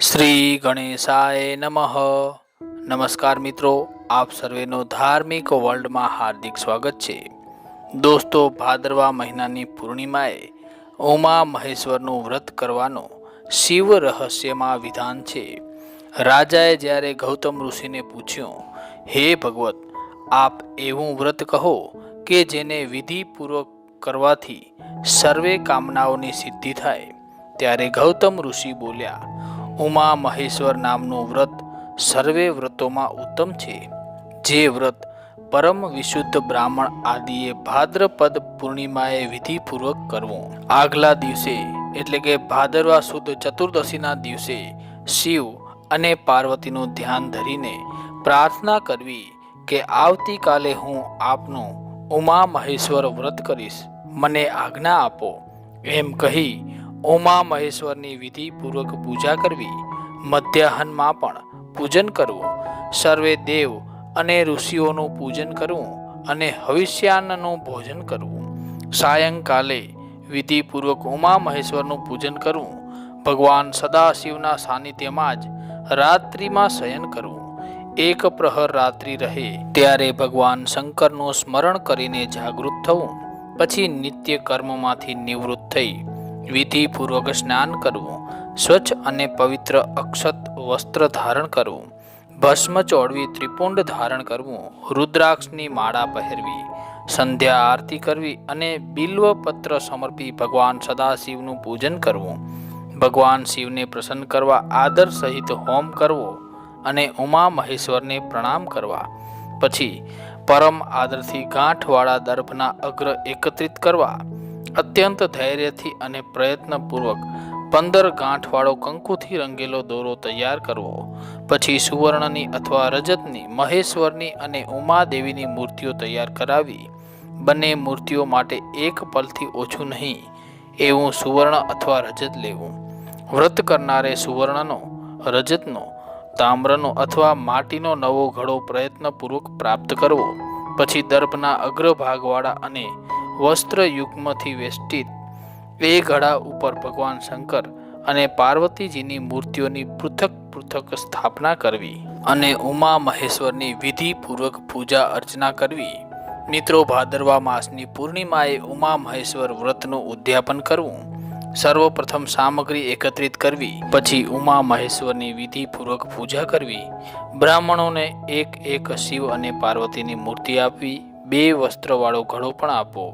શ્રી ગણેશાય નમઃ. નમસ્કાર મિત્રો, આપ સર્વેનો ધાર્મિક વર્લ્ડમાં હાર્દિક સ્વાગત છે. દોસ્તો, ભાદરવા મહિનાની પૂર્ણિમાએ ઉમા મહેશ્વરનું વ્રત કરવાનો શિવ રહસ્યમાં વિધાન છે. રાજાએ જ્યારે ગૌતમ ઋષિને પૂછ્યું, હે ભગવત, આપ એવું વ્રત કહો કે જેને વિધિપૂર્વક કરવાથી સર્વે કામનાઓની સિદ્ધિ થાય? ત્યારે ગૌતમ ઋષિ બોલ્યા ઉમા મહેશ્વર નામનું વ્રત સર્વે વ્રતોમાં ઉત્તમ છે. જે વ્રત પરમ વિશુદ્ધ બ્રાહ્મણ આદિએ ભાદ્રપદ પૂર્ણિમાએ વિધિપૂર્વક કરવું. આગલા દિવસે, એટલે કે ભાદરવા સુદ ચતુર્દશીના દિવસે, શિવ અને પાર્વતીનું ધ્યાન ધરીને પ્રાર્થના કરવી કે આવતીકાલે હું આપનું ઉમા મહેશ્વર વ્રત કરીશ. મને આજ્ઞા આપો. એમ કહી ઉમા મહેશ્વરની વિધિપૂર્વક પૂજા કરવી, મધ્યાહનમાં પણ પૂજન કરવું, સર્વે દેવ અને ઋષિઓનું પૂજન કરવું અને હવિષ્યાન્નનું ભોજન કરવું. સાયંકાલે વિધિપૂર્વક ઉમા મહેશ્વરનું પૂજન કરવું, ભગવાન સદાશિવના સાનિધ્યમાં જ રાત્રિમાં શયન કરવું. એક પ્રહર રાત્રિ રહે ત્યારે ભગવાન શંકરનું સ્મરણ કરીને જાગૃત થવું, પછી નિત્ય કર્મમાંથી નિવૃત્ત થઈ વિધિપૂર્વક સ્નાન કરવું, સ્વચ્છ અને પવિત્ર અક્ષત વસ્ત્ર ધારણ કરવું, ભસ્મ ચોડવી ત્રિપુંડ ધારણ કરવું, રુદ્રાક્ષની માળા પહેરવી, સંધ્યા આરતી કરવી અને બિલ્વ પત્ર સમર્પી ભગવાન સદાશિવનું પૂજન કરવું. ભગવાન શિવને પ્રસન્ન કરવા આદર સહિત હોમ કરવો અને ઉમા મહેશ્વરને પ્રણામ કરવા. પછી પરમ આદરથી ગાંઠવાળા દર્ભના અગ્ર એકત્રિત કરવા. અત્યંત ધૈર્યથી અને પ્રયત્નપૂર્વક પંદર ગાંઠવાળો કંકુથી રંગેલો દોરો તૈયાર કરવો. પછી સુવર્ણની અથવા રજતની, મહેશ્વરની અને ઉમાદેવીની મૂર્તિઓ તૈયાર કરાવી. બંને મૂર્તિઓ માટે એક પલથી ઓછું નહીં, એવું સુવર્ણ અથવા રજત લેવું. વ્રત કરનારે સુવર્ણનો, રજતનો, તામ્રનો અથવા માટીનો નવો ઘડો પ્રયત્નપૂર્વક પ્રાપ્ત કરવો. પછી દર્ભના અગ્રભાગવાળા અને વસ્ત્ર યુગ્મથી વેષ્ટિત એ ઘડા ઉપર ભગવાન શંકર અને પાર્વતીજીની મૂર્તિઓની પૃથક પૃથક સ્થાપના કરવી અને ઉમા મહેશ્વરની વિધિપૂર્વક પૂજા અર્ચના કરવી. મિત્રો, ભાદરવા માસની પૂર્ણિમાએ ઉમા મહેશ્વર વ્રતનું ઉદ્યાપન કરવું. સર્વપ્રથમ સામગ્રી એકત્રિત કરવી, પછી ઉમા મહેશ્વરની વિધિપૂર્વક પૂજા કરવી. બ્રાહ્મણોને એક એક શિવ અને પાર્વતીની મૂર્તિ આપવી બે વસ્ત્રવાળો ઘડો પણ આપવો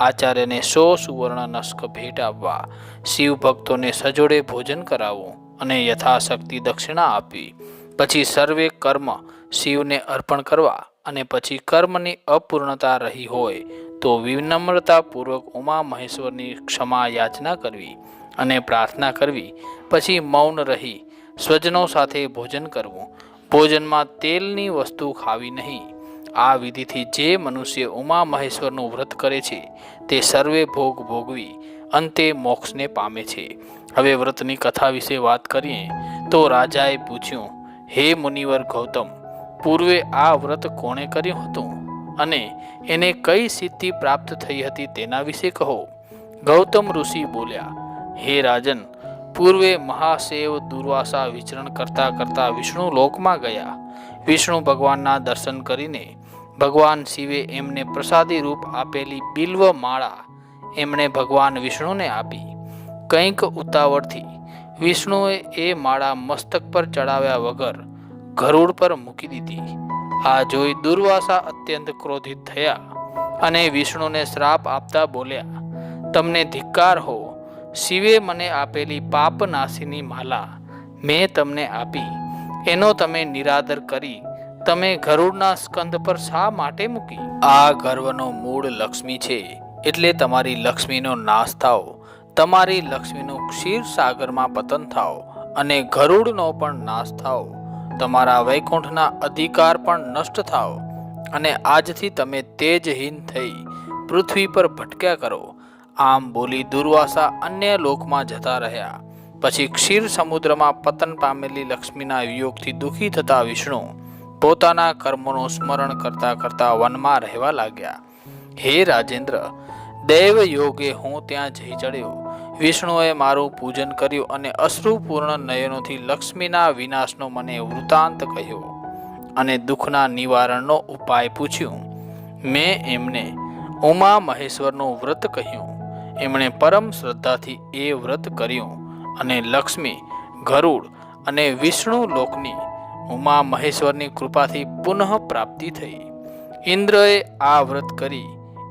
આચાર્યને સો સુવર્ણ નસ્ક ભેટ આપવા. શિવ ભક્તોને સજોડે ભોજન કરાવવું અને યથાશક્તિ દક્ષિણા આપવી પછી સર્વે કર્મ શિવને અર્પણ કરવા અને પછી કર્મની અપૂર્ણતા રહી હોય તો વિનમ્રતાપૂર્વક ઉમા મહેશ્વરની ક્ષમા યાચના કરવી અને પ્રાર્થના કરવી. પછી મૌન રહી, સ્વજનો સાથે ભોજન કરવું. ભોજનમાં તેલની વસ્તુ ખાવી નહીં. આ વિધિથી જે મનુષ્ય ઉમા મહેશ્વરનું વ્રત કરે છે, તે સર્વે ભોગ ભોગવી, અંતે મોક્ષને પામે છે. હવે વ્રતની કથા વિશે વાત કરીએ, તો રાજાએ પૂછ્યું, હે મુનિવર ગૌતમ, પૂર્વે આ વ્રત કોણે કર્યું હતું? અને એને કઈ સિદ્ધિ પ્રાપ્ત થઈ હતી તેના વિશે કહો. ગૌતમ ઋષિ બોલ્યા, હે રાજન, પૂર્વે મહાશેવ દુર્વાસા વિચરણ કરતા કરતા વિષ્ણુ લોકમાં ગયા. વિષ્ણુ ભગવાનના દર્શન કરીને ભગવાન શિવે એમને પ્રસાદી રૂપ આપેલી બિલ્વ માળા એમણે ભગવાન વિષ્ણુને આપી. કંઈક ઉતાવળથી વિષ્ણુએ એ માળા મસ્તક પર ચડાવ્યા વગર ગરુડ પર મૂકી દીધી. આ જોઈ દુર્વાસા અત્યંત ક્રોધિત થયા અને વિષ્ણુને શ્રાપ આપતા બોલ્યા, તમને ધિક્કાર હો. શિવે મને આપેલી પાપનાશીની માલા મેં તમને આપી. એનો તમે નિરાદર કરી તમે ગરુડના સ્કંદ પર શા માટે મૂકી? આ ગર્વનો મૂળ લક્ષ્મી છે, એટલે તમારી લક્ષ્મીનો નાશ થાવ તમારી લક્ષ્મીનું ક્ષીર સાગરમાં પતન થાવ અને ગરુડનો પણ નાશ થાવ તમારા વૈકુંઠના અધિકાર પણ નષ્ટ થાવ અને આજથી તમે તેજહીન થઈ પૃથ્વી પર ભટક્યા કરો. આમ બોલી દુર્વાસા અન્ય લોકમાં જતા રહ્યા. પછી ક્ષીર સમુદ્રમાં પતન પામેલી લક્ષ્મીના વિયોગથી દુઃખી થતા વિષ્ણુ પોતાના કર્મોનું સ્મરણ કરતા કરતા વનમાં રહેવા લાગ્યા. હે રાજેન્દ્ર, દૈવ યોગે હું ત્યાં જઈ ચડ્યો. વિષ્ણુએ મારું પૂજન કર્યું અને અશ્રુપૂર્ણ નયનોથી લક્ષ્મીના વિનાશનો મને વૃતાંત કહ્યો અને દુઃખના નિવારણનો ઉપાય પૂછ્યું. મેં એમને ઉમા મહેશ્વરનું વ્રત કહ્યું. એમણે પરમ શ્રદ્ધાથી એ વ્રત કર્યું અને લક્ષ્મી, ગરુડ અને વિષ્ણુ લોકની ઉમા મહેશ્વરની કૃપાથી પુનઃ પ્રાપ્તિ થઈ. ઇન્દ્રએ આ વ્રત કરી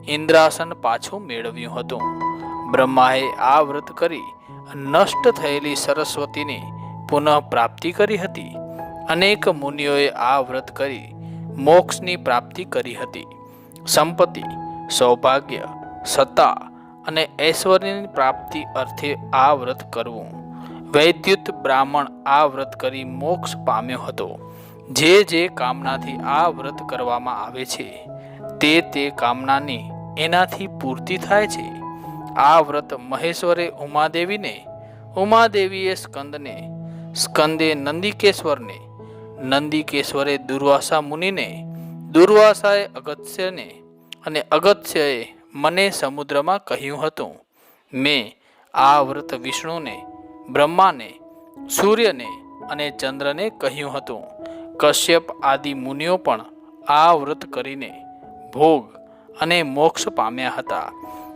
ઇન્દ્રાસન પાછું મેળવ્યું હતું. બ્રહ્માએ આ વ્રત કરી નષ્ટ થયેલી સરસ્વતીની પુનઃ પ્રાપ્તિ કરી હતી. અનેક મુનિઓએ આ વ્રત કરી મોક્ષની પ્રાપ્તિ કરી હતી. સંપત્તિ, સૌભાગ્ય, સત્તા અને ઐશ્વર્યની પ્રાપ્તિ અર્થે આ વ્રત કરવું. વૈદ્યુત બ્રાહ્મણ આ વ્રત કરી મોક્ષ પામ્યો હતો. જે જે કામનાથી આ વ્રત કરવામાં આવે છે, તે તે કામનાની એનાથી પૂર્તિ થાય છે. આ વ્રત મહેશ્વરે ઉમાદેવીને, ઉમાદેવીએ સ્કંદને, સ્કંદે નંદિકેશ્વરને, નંદિકેશ્વરે દુર્વાસા મુનિને, દુર્વાસાએ અગત્યને અને અગત્યએ મને સમુદ્રમાં કહ્યું હતું, મેં આ વ્રત વિષ્ણુને બ્રહ્માને, સૂર્યને અને ચંદ્રને કહ્યું હતું, કશ્યપ આદિ મુનિઓ પણ આ વ્રત કરીને ભોગ અને મોક્ષ પામ્યા હતા.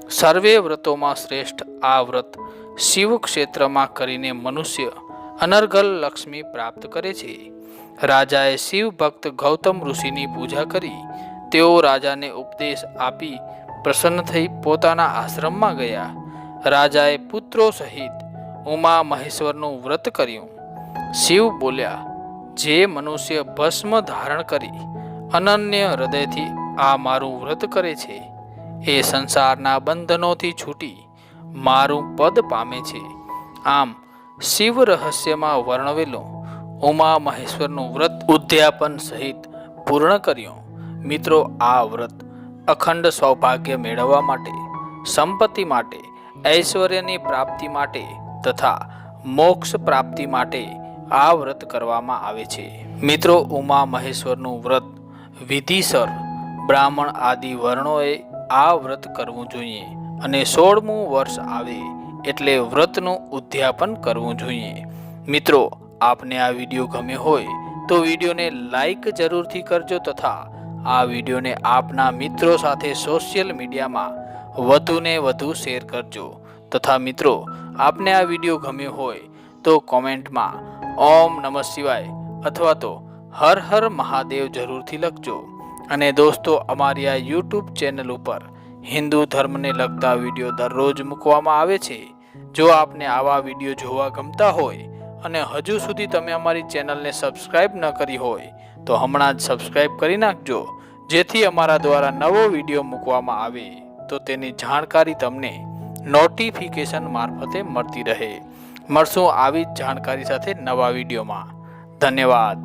સર્વે વ્રતોમાં શ્રેષ્ઠ આ વ્રત શિવ ક્ષેત્રમાં કરીને મનુષ્ય અનર્ગલ લક્ષ્મી પ્રાપ્ત કરે છે. રાજાએ શિવ ભક્ત ગૌતમ ઋષિની પૂજા કરી. તેઓ રાજાને ઉપદેશ આપી પ્રસન્ન થઈ પોતાના આશ્રમમાં ગયા. રાજાએ પુત્રો સહિત ઉમા મહેશ્વરનું વ્રત કર્યું. શિવ બોલ્યા, જે મનુષ્ય ભસ્મ ધારણ કરી અનન્ય હૃદયથી આ મારું વ્રત કરે છે, એ સંસારના બંધનોથી છૂટી મારું પદ પામે છે. આમ શિવ રહસ્યમાં વર્ણવેલું ઉમા મહેશ્વરનું વ્રત ઉદ્યાપન સહિત પૂર્ણ કર્યું. મિત્રો, આ વ્રત અખંડ સૌભાગ્ય મેળવવા માટે, સંપત્તિ માટે, ઐશ્વર્યની પ્રાપ્તિ માટે તથા મોક્ષ પ્રાપ્તિ માટે આ વ્રત કરવામાં આવે છે. મિત્રો, ઉમા મહેશ્વરનું વ્રત વિધિસર બ્રાહ્મણ આદિ વર્ણોએ આ વ્રત કરવું જોઈએ અને સોળમું વર્ષ આવે એટલે વ્રતનું ઉદ્યાપન કરવું જોઈએ. મિત્રો, આપને આ વીડિયો ગમ્યો હોય તો વિડીયોને લાઈક જરૂરથી કરજો તથા આ વિડીયોને આપના મિત્રો સાથે સોશિયલ મીડિયામાં વધુને વધુ શેર કરજો. તથા મિત્રો આપને આ વીડિયો ગમ્યો હોય તો કોમેન્ટમાં ઓમ નમઃ શિવાય અથવા તો હર હર મહાદેવ જરૂરથી લખજો. અને દોસ્તો, અમારી આ યુટ્યુબ ચેનલ ઉપર હિન્દુ ધર્મને લગતા વીડિયો દરરોજ મૂકવામાં આવે છે. જો આપને આવા વીડિયો જોવા ગમતા હોય અને હજુ સુધી તમે અમારી ચેનલને સબસ્ક્રાઇબ ન કરી હોય, તો હમણાં જ સબસ્ક્રાઇબ કરી નાખજો, જેથી અમારા દ્વારા નવો વીડિયો મૂકવામાં આવે. તો તેની જાણકારી તમને નોટિફિકેશન મારફતે મળતી રહે. મળશું આવી જ જાણકારી સાથે નવા વિડીયોમાં. ધન્યવાદ.